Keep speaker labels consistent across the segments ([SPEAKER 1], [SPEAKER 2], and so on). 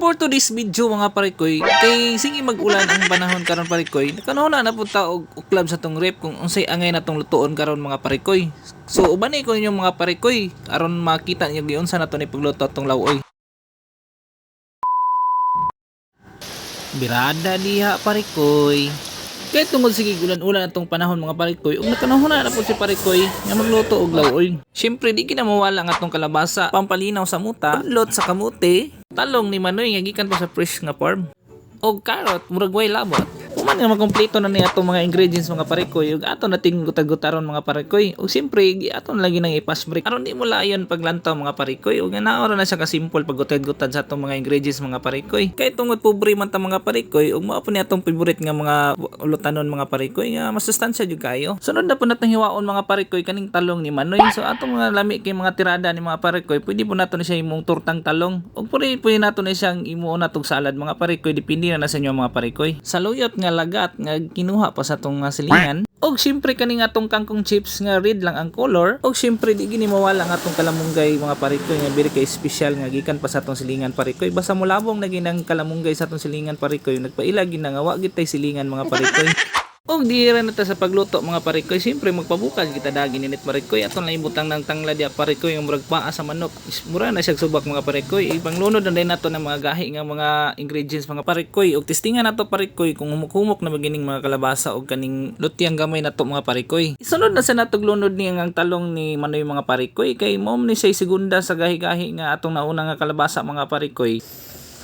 [SPEAKER 1] For today's video mga parikoy, kay sige mag-ulan ang panahon karon parikoy. Kanahon na napunta og uklab sa tong rep kung unsay angay na tong lutuon karon mga parikoy. So ubanay ko ninyong mga parikoy aron makita niyo giun sa nato ni pagluto tong lawoy. Birada diha parikoy. Kaya tungod sige ulan-ulan atong panahon mga parikoy, ug nakanahon na po si parikoy nga magluto og lawoy. Syempre di kita mawala ang atong kalabasa, pampalinaw sa muta, lot sa kamote, talong ni Manoy nga gikan pa sa fresh nga farm. Og carrot, murag way labot. Human nga makompleto na ni atong mga ingredients mga parikoy ug ato nating gutag-gutaron mga parikoy. Ug siyempre aton lagi nang ipas break. Aron di mo layon paglantaw mga parikoy ug naora na siya ka simple pagutad-gutad sa atong mga ingredients mga parikoy. Kay tungod pobre man ta mga parikoy ug mao po ni atong favorite nga mga ulutanon mga parikoy nga masustansya jud kayo. Sunod na po natong hiwaon mga parikoy kaning talong ni Manoy. So atong mga lami kay mga tirada ni mga parikoy, pwede po nato na siya imong turtang talong. Ug pwede po nato na siyang imuon natong salad mga parikoy depende na, na sa inyo mga parikoy. Sa luyot nga lagat nga kinuha pa sa tong nga silingan. Og syempre kani nga atong kangkong chips nga red lang ang color. Og syempre di gini mawala ang atong kalamunggay mga parikoy nga very kay special nga gikan pa sa atong silingan parikoy. Basta mulabong na ginang kalamunggay sa atong silingan parikoy. Nagpaila gina nga wa gid tay silingan mga parikoy. Og di ra na ta sa pagluto mga parikoy, siyempre magpabukal kita dagi ninit parikoy aton lang ibutang ng tangla dia parikoy yung murag paa sa manok. Mura na siya subak mga parikoy. Ipanglunod na din nato ng mga gahi nga mga ingredients mga parikoy. Og testingan nato parikoy kung humok-humok na magining mga kalabasa og kaning lutyang gamay nato mga parikoy. Isunod na sa natog lunod ni ang talong ni Manoy mga parikoy kay mom ni siya segunda sa gahi-gahi nga atong nauna nga kalabasa mga parikoy.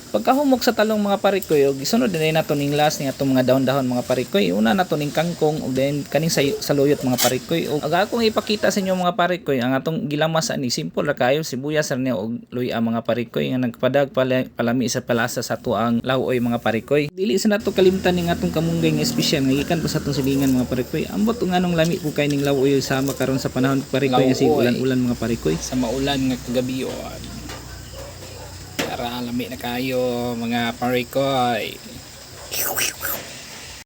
[SPEAKER 1] Pagkahumok sa talong mga parikoy, og isunod din nato ning last ni atong mga dahon-dahon mga parikoy. Una nato ning kangkong ug then kaning say- saluyot mga parikoy. Og aga akong ipakita sa inyo mga parikoy ang atong gilamas ani simple ra kayo sibuyas ra og luya mga parikoy nga nagpadag pala, palami sa palasa sa tuang lawoy mga parikoy. Dili sa nato kalimtan ning atong kamunggay nga espesyal nga gikan pa sa atong silingan mga parikoy. Ambot ug anong lami po kay ning lawoy sama karon sa panahon parikoy nga sig ulan-ulan mga parikoy.
[SPEAKER 2] sa maulan nga kagabi o para lami na kayo mga parikoy